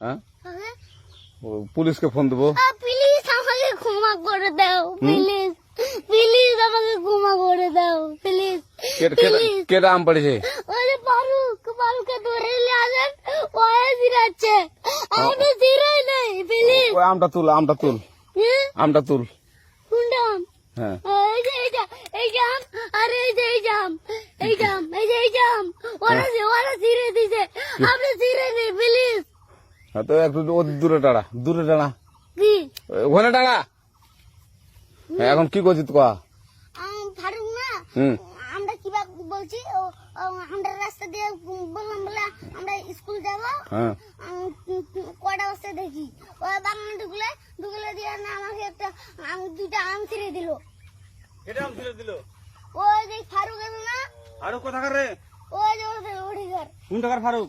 হ্যাঁ? পুলিশকে ফোন দেবো। প্লিজ আমাকে ক্ষমা করে দাও প্লিজ প্লিজ আমাকে ক্ষমা করে দাও প্লিজ কেটা আম পড়েছে যে ফারুক ফারুককে ধরে নিয়ে আসেন। ওয়ে জিরাচ্ছে। আমি জিরাই নাই প্লিজ ওই আমটা তুল আমটা তুল। আমটা তুল। কোনটা আম? হ্যাঁ। এই যে এই যে এই জাম আর এই যে এই জাম এই জাম এই যে এই জাম ওরা ওরা জিরে দিছে। আপনি জিরে নেই প্লিজ তো একটু ও দূরে টাড়া দূরে টাড়া। কি? ওখানে টাড়া? হ্যাঁ, এখন কি করছিস কয়া আম, ফারুক না আমরা কিবা বলছি ও ও, আমরা রাস্তা দিয়ে বললাম বলে আমরা স্কুল যাব। হ্যাঁ। কটা বস্তা দেখি। ও বাগানে ঢুকলে ঢুকলে দিয়ে না আমাকে একটা আম দুইটা আম ছিঁড়ে দিল। আম ছিঁড়ে দিল? ওই যে ফারুক এলো না। আরও কোথাকার রে? ওই যে ওদের ওড়িঘর কোন টাকার ফারুক?